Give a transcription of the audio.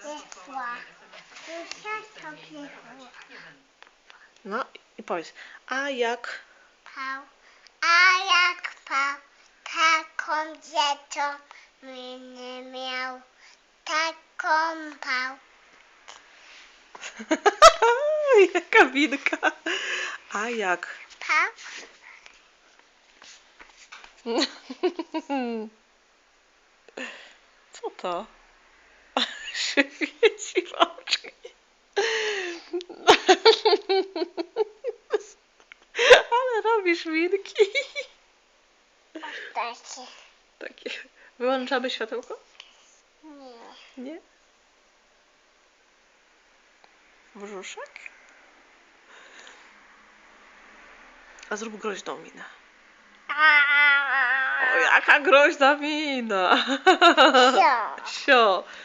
Piekła. Dusia to piekła. No i powiedz. A jak? Pał. A jak pał, taką dziecko mnie miał. Taką pał. Jaka winka. A jak? Pał. Co to? Świeci w oczy. Ale robisz winki. Takie. Takie. Wyłączamy światełko? Nie. Nie? Brzuszek? A zrób groźną minę. O, jaka groźna mina! Co? Sio.